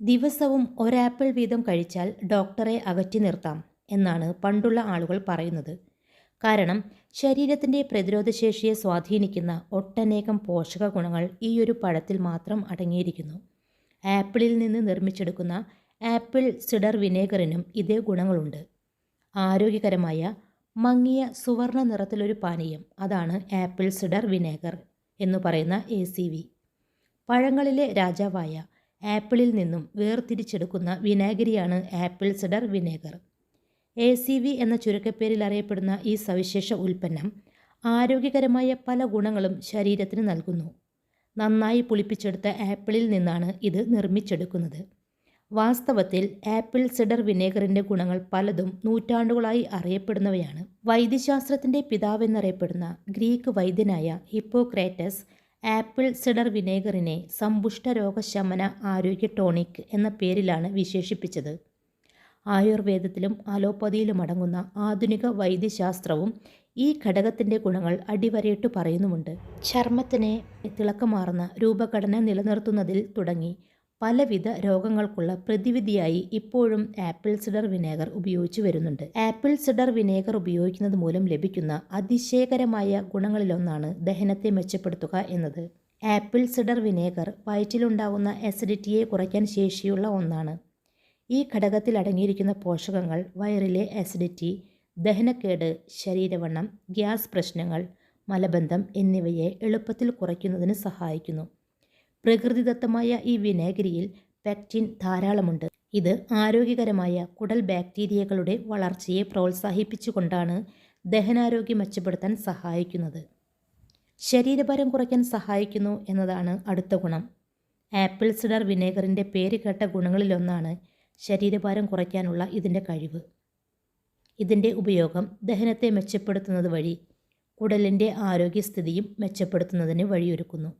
ദിവസവും ഒരാപ്പിൾ വീതം കഴിച്ചാൽ ഡോക്ടറെ അകറ്റി നിർത്താം എന്നാണ് പണ്ടുള്ള ആളുകൾ പറയുന്നത്. കാരണം ശരീരത്തിന്റെ പ്രതിരോധശേഷിയെ സ്വാധീനിക്കുന്ന ഒട്ടനേകം പോഷക ഗുണങ്ങൾ ഈയൊരു പഴത്തിൽ മാത്രം അടങ്ങിയിരിക്കുന്നു. ആപ്പിളിൽ നിന്ന് നിർമ്മിച്ചെടുക്കുന്ന ആപ്പിൾ സിഡർ വിനേഗറിനും ഇതേ ഗുണങ്ങളുണ്ട്. ആരോഗ്യകരമായ മങ്ങിയ സുവർണ നിറത്തിലൊരു പാനീയം അതാണ് ആപ്പിൾ സിഡർ വിനേഗർ എന്ന് പറയുന്ന എ പഴങ്ങളിലെ രാജാവായ ആപ്പിളിൽ നിന്നും വേർതിരിച്ചെടുക്കുന്ന വിനാഗിരിയാണ് apple cider vinegar. A C V എന്ന ചുരുക്കപ്പേരിൽ അറിയപ്പെടുന്ന ഈ സവിശേഷ ഉൽപ്പന്നം ആരോഗ്യകരമായ പല ഗുണങ്ങളും ശരീരത്തിന് നൽകുന്നു. നന്നായി പുളിപ്പിച്ചെടുത്ത ആപ്പിളിൽ നിന്നാണ് ഇത് നിർമ്മിച്ചെടുക്കുന്നത്. വാസ്തവത്തിൽ ആപ്പിൾ സിഡർ വിനേഗറിന്റെ ഗുണങ്ങൾ പലതും നൂറ്റാണ്ടുകളായി അറിയപ്പെടുന്നവയാണ്. വൈദ്യശാസ്ത്രത്തിന്റെ പിതാവെന്നറിയപ്പെടുന്ന ഗ്രീക്ക് വൈദ്യനായ ഹിപ്പോക്രാറ്റസ് ആപ്പിൾ സിഡർ വിനേഗറിനെ സമ്പുഷ്ട രോഗശമന ആരോഗ്യ ടോണിക് എന്ന പേരിലാണ് വിശേഷിപ്പിച്ചത്. ആയുർവേദത്തിലും അലോപ്പതിയിലും അടങ്ങുന്ന ആധുനിക വൈദ്യശാസ്ത്രവും ഈ ഘടകത്തിന്റെ ഗുണങ്ങൾ അടിവരയിട്ട് പറയുന്നുമുണ്ട്. ചർമ്മത്തിനെ തിളക്കമാർന്ന രൂപഘടന നിലനിർത്തുന്നതിൽ തുടങ്ങി പലവിധ രോഗങ്ങൾക്കുള്ള പ്രതിവിധിയായി ഇപ്പോഴും ആപ്പിൾ സിഡർ വിനേഗർ ഉപയോഗിച്ചു വരുന്നുണ്ട്. ആപ്പിൾ സിഡർ വിനേഗർ ഉപയോഗിക്കുന്നത് മൂലം ലഭിക്കുന്ന അതിശയകരമായ ഗുണങ്ങളിലൊന്നാണ് ദഹനത്തെ മെച്ചപ്പെടുത്തുക എന്നത്. ആപ്പിൾ സിഡർ വിനേഗർ വയറ്റിലുണ്ടാകുന്ന അസിഡിറ്റിയെ കുറയ്ക്കാൻ ശേഷിയുള്ള ഒന്നാണ്. ഈ ഘടകത്തിൽ അടങ്ങിയിരിക്കുന്ന പോഷകങ്ങൾ വയറിലെ അസിഡിറ്റി ദഹനക്കേട് ശരീരവണ്ണം ഗ്യാസ് പ്രശ്നങ്ങൾ മലബന്ധം എന്നിവയെ എളുപ്പത്തിൽ കുറയ്ക്കുന്നതിന് സഹായിക്കുന്നു. പ്രകൃതിദത്തമായ ഈ വിനാഗിരിയിൽ പെക്റ്റിൻ ധാരാളമുണ്ട്. ഇത് ആരോഗ്യകരമായ കുടൽ ബാക്ടീരിയകളുടെ വളർച്ചയെ പ്രോത്സാഹിപ്പിച്ചുകൊണ്ടാണ് ദഹനാരോഗ്യം മെച്ചപ്പെടുത്താൻ സഹായിക്കുന്നത്. ശരീരഭാരം കുറയ്ക്കാൻ സഹായിക്കുന്നു എന്നതാണ് അടുത്ത ഗുണം. ആപ്പിൾ സിഡർ വിനേഗറിന്റെ പേര് കേട്ട ഗുണങ്ങളിലൊന്നാണ് ശരീരഭാരം കുറയ്ക്കാനുള്ള ഇതിന്റെ കഴിവ്. ഇതിന്റെ ഉപയോഗം ദഹനത്തെ മെച്ചപ്പെടുത്തുന്നത് വഴി കുടലിന്റെ ആരോഗ്യസ്ഥിതിയും മെച്ചപ്പെടുത്തുന്നതിന് വഴിയൊരുക്കുന്നു.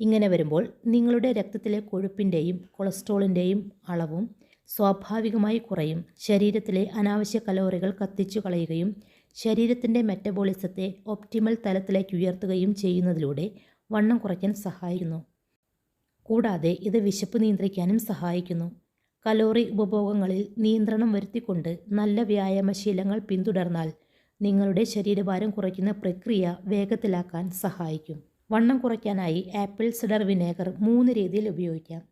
ഇങ്ങനെ വരുമ്പോൾ നിങ്ങളുടെ രക്തത്തിലെ കൊഴുപ്പിന്റെയും കൊളസ്ട്രോളിന്റെയും അളവും സ്വാഭാവികമായി കുറയും. ശരീരത്തിലെ അനാവശ്യ കലോറികൾ കത്തിച്ചു കളയുകയും ശരീരത്തിന്റെ മെറ്റബോളിസത്തെ ഒപ്റ്റിമൽ തലത്തിലേക്ക് ഉയർത്തുകയും ചെയ്യുന്നതിലൂടെ വണ്ണം കുറയ്ക്കാൻ സഹായിക്കുന്നു. കൂടാതെ ഇത് വിശപ്പ് നിയന്ത്രിക്കാനും സഹായിക്കുന്നു. കലോറി ഉപഭോഗങ്ങളിൽ നിയന്ത്രണം വരുത്തിക്കൊണ്ട് നല്ല വ്യായാമശീലങ്ങൾ പിന്തുടർന്നാൽ നിങ്ങളുടെ ശരീരഭാരം കുറയ്ക്കുന്ന പ്രക്രിയ വേഗത്തിലാക്കാൻ സഹായിക്കും. വണ്ണം കുറയ്ക്കാനായി ആപ്പിൾ സിഡർ വിനേഗർ മൂന്ന് രീതിയിൽ ഉപയോഗിക്കാം.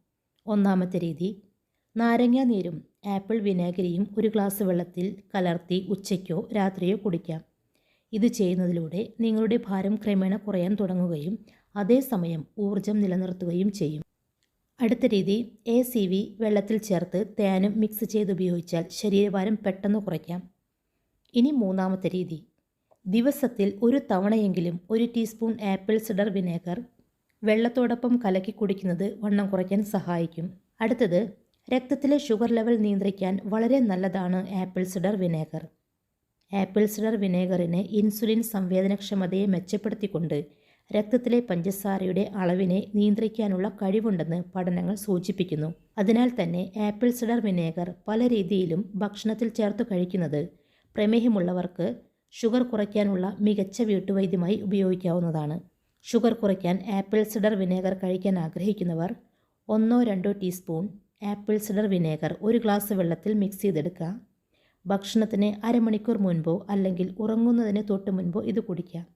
ഒന്നാമത്തെ രീതി നാരങ്ങ നീരും ആപ്പിൾ വിനേഗരിയും ഒരു ഗ്ലാസ് വെള്ളത്തിൽ കലർത്തി ഉച്ചയ്ക്കോ രാത്രിയോ കുടിക്കാം. ഇത് ചെയ്യുന്നതിലൂടെ നിങ്ങളുടെ ഭാരം ക്രമേണ കുറയാൻ തുടങ്ങുകയും അതേസമയം ഊർജം നിലനിർത്തുകയും ചെയ്യും. അടുത്ത രീതി എ സി വി വെള്ളത്തിൽ ചേർത്ത് തേനും മിക്സ് ചെയ്ത് ഉപയോഗിച്ചാൽ ശരീരഭാരം പെട്ടെന്ന് കുറയ്ക്കാം. ഇനി മൂന്നാമത്തെ രീതി ദിവസത്തിൽ ഒരു തവണയെങ്കിലും ഒരു ടീസ്പൂൺ ആപ്പിൾ സിഡർ വിനേഗർ വെള്ളത്തോടൊപ്പം കലക്കി കുടിക്കുന്നത് വണ്ണം കുറയ്ക്കാൻ സഹായിക്കും. അടുത്തത് രക്തത്തിലെ ഷുഗർ ലെവൽ നിയന്ത്രിക്കാൻ വളരെ നല്ലതാണ് apple cider vinegar. Apple cider വിനേഗറിന് insulin സംവേദനക്ഷമതയെ മെച്ചപ്പെടുത്തിക്കൊണ്ട് രക്തത്തിലെ പഞ്ചസാരയുടെ അളവിനെ നിയന്ത്രിക്കാനുള്ള കഴിവുണ്ടെന്ന് പഠനങ്ങൾ സൂചിപ്പിക്കുന്നു. അതിനാൽ തന്നെ ആപ്പിൾ സിഡർ വിനേഗർ പല രീതിയിലും ഭക്ഷണത്തിൽ ചേർത്ത് കഴിക്കുന്നത് പ്രമേഹമുള്ളവർക്ക് ഷുഗർ കുറയ്ക്കാനുള്ള മികച്ച വീട്ടുവൈദ്യമായി ഉപയോഗിക്കാവുന്നതാണ്. ഷുഗർ കുറയ്ക്കാൻ ആപ്പിൾ സിഡർ വിനേഗർ കഴിക്കാൻ ആഗ്രഹിക്കുന്നവർ ഒന്നോ രണ്ടോ ടീസ്പൂൺ ആപ്പിൾ സിഡർ വിനേഗർ ഒരു ഗ്ലാസ് വെള്ളത്തിൽ മിക്സ് ചെയ്തെടുക്കുക. ഭക്ഷണത്തിന് അരമണിക്കൂർ മുൻപോ അല്ലെങ്കിൽ ഉറങ്ങുന്നതിന് തൊട്ട് മുൻപോ ഇത് കുടിക്കുക.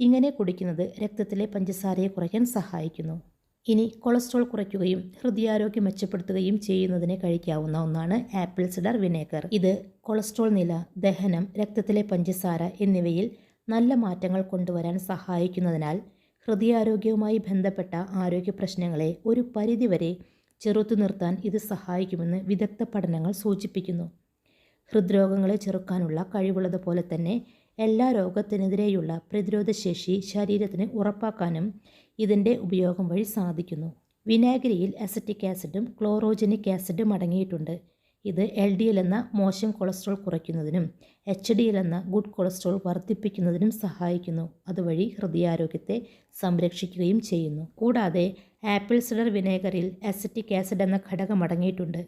ഇങ്ങനെ കുടിക്കുന്നത് രക്തത്തിലെ പഞ്ചസാരയെ കുറയ്ക്കാൻ സഹായിക്കുന്നു. ഇനി കൊളസ്ട്രോൾ കുറയ്ക്കുകയും ഹൃദയാരോഗ്യം മെച്ചപ്പെടുത്തുകയും ചെയ്യുന്നതിന് കഴിക്കാവുന്ന ഒന്നാണ് ആപ്പിൾ സിഡർ വിനേഗർ. ഇത് കൊളസ്ട്രോൾ നില ദഹനം രക്തത്തിലെ പഞ്ചസാര എന്നിവയിൽ നല്ല മാറ്റങ്ങൾ കൊണ്ടുവരാൻ സഹായിക്കുന്നതിനാൽ ഹൃദയാരോഗ്യവുമായി ബന്ധപ്പെട്ട ആരോഗ്യ പ്രശ്നങ്ങളെ ഒരു പരിധിവരെ ചെറുത്തു നിർത്താൻ ഇത് സഹായിക്കുമെന്ന് വിദഗ്ധ പഠനങ്ങൾ സൂചിപ്പിക്കുന്നു. ഹൃദ്രോഗങ്ങളെ ചെറുക്കാനുള്ള കഴിവുള്ളതുപോലെ തന്നെ എല്ലാ രോഗത്തിനെതിരെയുള്ള പ്രതിരോധശേഷി ശരീരത്തിന് ഉറപ്പാക്കാനും ഇതിന്റെ ഉപയോഗം വഴി സാധിക്കുന്നു. വിനാഗിരിയിൽ അസറ്റിക് ആസിഡും ക്ലോറോജനിക് ആസിഡും അടങ്ങിയിട്ടുണ്ട്. ഇത് എൽ ഡി എൽ എന്ന മോശം കൊളസ്ട്രോൾ കുറയ്ക്കുന്നതിനും എച്ച് ഡി എൽ എന്ന ഗുഡ് കൊളസ്ട്രോൾ വർദ്ധിപ്പിക്കുന്നതിനും സഹായിക്കുന്നു. അതുവഴി ഹൃദയാരോഗ്യത്തെ സംരക്ഷിക്കുകയും ചെയ്യുന്നു. കൂടാതെ ആപ്പിൾ സിഡർ വിനേഗറിൽ അസറ്റിക് ആസിഡ് എന്ന ഘടകം അടങ്ങിയിട്ടുണ്ട്.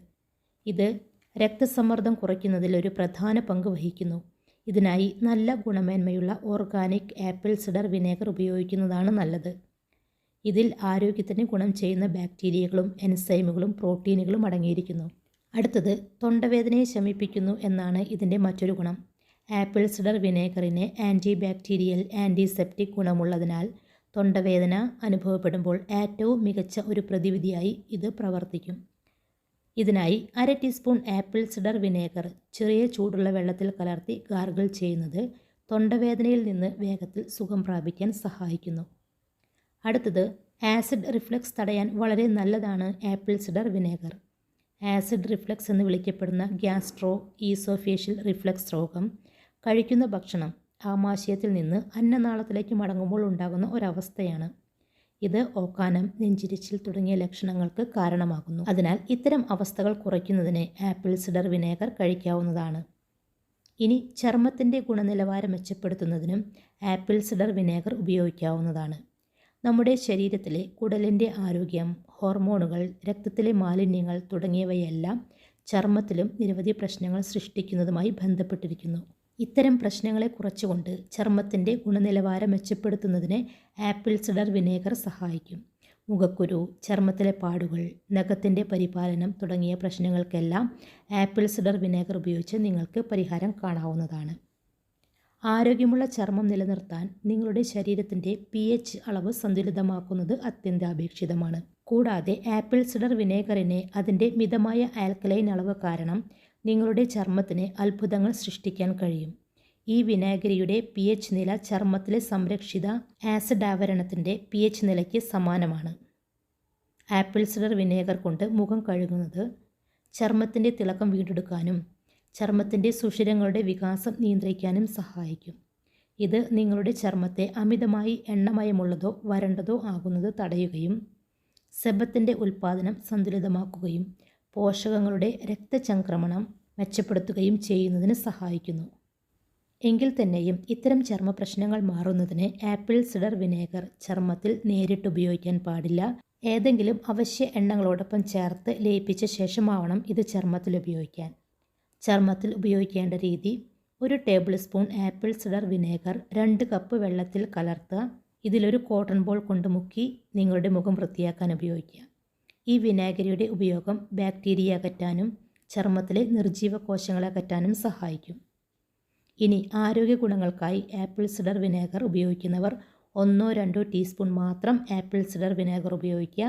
ഇത് രക്തസമ്മർദ്ദം കുറയ്ക്കുന്നതിൽ ഒരു പ്രധാന പങ്ക് വഹിക്കുന്നു. ഇതിനായി നല്ല ഗുണമേന്മയുള്ള ഓർഗാനിക് ആപ്പിൾ സിഡർ വിനേഗർ ഉപയോഗിക്കുന്നതാണ് നല്ലത്. ഇതിൽ ആരോഗ്യത്തിന് ഗുണം ചെയ്യുന്ന ബാക്ടീരിയകളും എൻസൈമുകളും പ്രോട്ടീനുകളും അടങ്ങിയിരിക്കുന്നു. അടുത്തത് തൊണ്ടവേദനയെ ശമിപ്പിക്കുന്നു എന്നാണ് ഇതിന്റെ മറ്റൊരു ഗുണം. ആപ്പിൾ സിഡർ വിനേഗറിന് ആന്റി ബാക്ടീരിയൽ ആന്റിസെപ്റ്റിക് ഗുണമുള്ളതിനാൽ തൊണ്ടവേദന അനുഭവപ്പെടുമ്പോൾ ഏറ്റവും മികച്ച ഒരു പ്രതിവിധിയായി ഇത് പ്രവർത്തിക്കും. ഇതിനായി അര ടീസ്പൂൺ ആപ്പിൾ സിഡർ വിനേഗർ ചെറിയ ചൂടുള്ള വെള്ളത്തിൽ കലർത്തി ഗാർഗിൾ ചെയ്യുന്നത് തൊണ്ടവേദനയിൽ നിന്ന് വേഗത്തിൽ സുഖം പ്രാപിക്കാൻ സഹായിക്കുന്നു. അടുത്തത് ആസിഡ് റിഫ്ലക്സ് തടയാൻ വളരെ നല്ലതാണ് apple cider vinegar acid reflux എന്ന് വിളിക്കപ്പെടുന്ന ഗ്യാസ്ട്രോ ഈസോഫേഷ്യൽ റിഫ്ലക്സ് രോഗം കഴിക്കുന്ന ഭക്ഷണം ആമാശയത്തിൽ നിന്ന് അന്നനാളത്തിലേക്ക് മടങ്ങുമ്പോൾ ഉണ്ടാകുന്ന ഒരവസ്ഥയാണ്. ഇത് ഓക്കാനം നെഞ്ചിരിച്ചിൽ തുടങ്ങിയ ലക്ഷണങ്ങൾക്ക് കാരണമാകുന്നു. അതിനാൽ ഇത്തരം അവസ്ഥകൾ കുറയ്ക്കുന്നതിന് ആപ്പിൾ സിഡർ വിനേഗർ കഴിക്കാവുന്നതാണ്. ഇനി ചർമ്മത്തിന്റെ ഗുണനിലവാരം മെച്ചപ്പെടുത്തുന്നതിനും ആപ്പിൾ സിഡർ വിനേഗർ ഉപയോഗിക്കാവുന്നതാണ്. നമ്മുടെ ശരീരത്തിലെ കുടലിന്റെ ആരോഗ്യം ഹോർമോണുകൾ രക്തത്തിലെ മാലിന്യങ്ങൾ തുടങ്ങിയവയെല്ലാം ചർമ്മത്തിലും നിരവധി പ്രശ്നങ്ങൾ സൃഷ്ടിക്കുന്നതുമായി ബന്ധപ്പെട്ടിരിക്കുന്നു. ഇത്തരം പ്രശ്നങ്ങളെ കുറച്ചുകൊണ്ട് ചർമ്മത്തിന്റെ ഗുണനിലവാരം മെച്ചപ്പെടുത്തുന്നതിന് ആപ്പിൾ സിഡർ വിനേഗർ സഹായിക്കും. മുഖക്കുരു ചർമ്മത്തിലെ പാടുകൾ നഖത്തിന്റെ പരിപാലനം തുടങ്ങിയ പ്രശ്നങ്ങൾക്കെല്ലാം ആപ്പിൾ സിഡർ വിനേഗർ ഉപയോഗിച്ച് നിങ്ങൾക്ക് പരിഹാരം കാണാവുന്നതാണ്. ആരോഗ്യമുള്ള ചർമ്മം നിലനിർത്താൻ നിങ്ങളുടെ ശരീരത്തിന്റെ പി എച്ച് അളവ് സന്തുലിതമാക്കുന്നത് അത്യന്താപേക്ഷിതമാണ്. കൂടാതെ ആപ്പിൾ സിഡർ വിനേഗറിനെ അതിന്റെ മിതമായ ആൽക്കലൈൻ അളവ് കാരണം നിങ്ങളുടെ ചർമ്മത്തിന് അത്ഭുതങ്ങൾ സൃഷ്ടിക്കാൻ കഴിയും. ഈ വിനാഗിരിയുടെ പി എച്ച് നില ചർമ്മത്തിലെ സംരക്ഷിത ആസിഡ് ആവരണത്തിന്റെ പി എച്ച് നിലയ്ക്ക് സമാനമാണ്. ആപ്പിൾ സിഡർ വിനേഗർ കൊണ്ട് മുഖം കഴുകുന്നത് ചർമ്മത്തിന്റെ തിളക്കം വീണ്ടെടുക്കാനും ചർമ്മത്തിന്റെ സുഷിരങ്ങളുടെ വികാസം നിയന്ത്രിക്കാനും സഹായിക്കും. ഇത് നിങ്ങളുടെ ചർമ്മത്തെ അമിതമായി എണ്ണമയമുള്ളതോ വരണ്ടതോ ആകുന്നത് തടയുകയും സെബത്തിന്റെ ഉൽപ്പാദനം സന്തുലിതമാക്കുകയും പോഷകങ്ങളുടെ രക്തചംക്രമണം മെച്ചപ്പെടുത്തുകയും ചെയ്യുന്നതിന് സഹായിക്കുന്നു. എങ്കിൽ തന്നെയും ഇത്തരം ചർമ്മ പ്രശ്നങ്ങൾ മാറുന്നതിന് ആപ്പിൾ സിഡർ വിനേഗർ ചർമ്മത്തിൽ നേരിട്ട് ഉപയോഗിക്കാൻ പാടില്ല. ഏതെങ്കിലും അവശ്യ എണ്ണങ്ങളോടൊപ്പം ചേർത്ത് ലയിപ്പിച്ച ശേഷമാവണം ഇത് ചർമ്മത്തിൽ ഉപയോഗിക്കാൻ. ചർമ്മത്തിൽ ഉപയോഗിക്കേണ്ട രീതി. ഒരു tablespoon apple cider vinegar രണ്ട് കപ്പ് വെള്ളത്തിൽ കലർത്തുക. ഇതിലൊരു കോട്ടൺ ബോൾ കൊണ്ട് മുക്കി നിങ്ങളുടെ മുഖം വൃത്തിയാക്കാൻ ഉപയോഗിക്കുക. ഈ വിനാഗിരിയുടെ ഉപയോഗം ബാക്ടീരിയ അകറ്റാനും ചർമ്മത്തിലെ നിർജീവ കോശങ്ങളെ അകറ്റാനും സഹായിക്കും. ഇനി ആരോഗ്യ ഗുണങ്ങൾക്കായി ആപ്പിൾ സിഡർ വിനേഗർ ഉപയോഗിക്കുന്നവർ ഒന്നോ രണ്ടോ ടീസ്പൂൺ മാത്രം ആപ്പിൾ സിഡർ വിനേഗർ ഉപയോഗിക്കുക.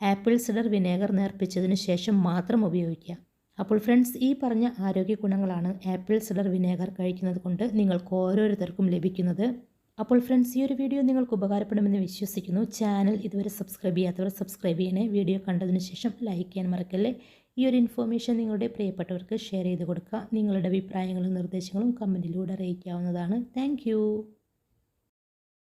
ആപ്പിൾ സിഡർ വിനേഗർ നേർപ്പിച്ചതിന് ശേഷം മാത്രം ഉപയോഗിക്കുക. അപ്പോൾ ഫ്രണ്ട്സ് ഈ പറഞ്ഞ ആരോഗ്യ ഗുണങ്ങളാണ് ആപ്പിൾ സിഡർ വിനേഗർ കഴിക്കുന്നത് കൊണ്ട് നിങ്ങൾക്ക് ഓരോരുത്തർക്കും ലഭിക്കുന്നത്. അപ്പോൾ ഫ്രണ്ട്സ് ഈ ഒരു വീഡിയോ നിങ്ങൾക്ക് ഉപകാരപ്പെടുമെന്ന് വിശ്വസിക്കുന്നു. ചാനൽ ഇതുവരെ സബ്സ്ക്രൈബ് ചെയ്യാത്തവർ സബ്സ്ക്രൈബ് ചെയ്യണേ. വീഡിയോ കണ്ടതിന് ശേഷം ലൈക്ക് ചെയ്യാൻ മറക്കല്ലേ. ഈ ഒരു ഇൻഫോർമേഷൻ നിങ്ങളുടെ പ്രിയപ്പെട്ടവർക്ക് ഷെയർ ചെയ്ത് കൊടുക്കുക. നിങ്ങളുടെ അഭിപ്രായങ്ങളും നിർദ്ദേശങ്ങളും കമന്റിലൂടെ അറിയിക്കാവുന്നതാണ്. താങ്ക്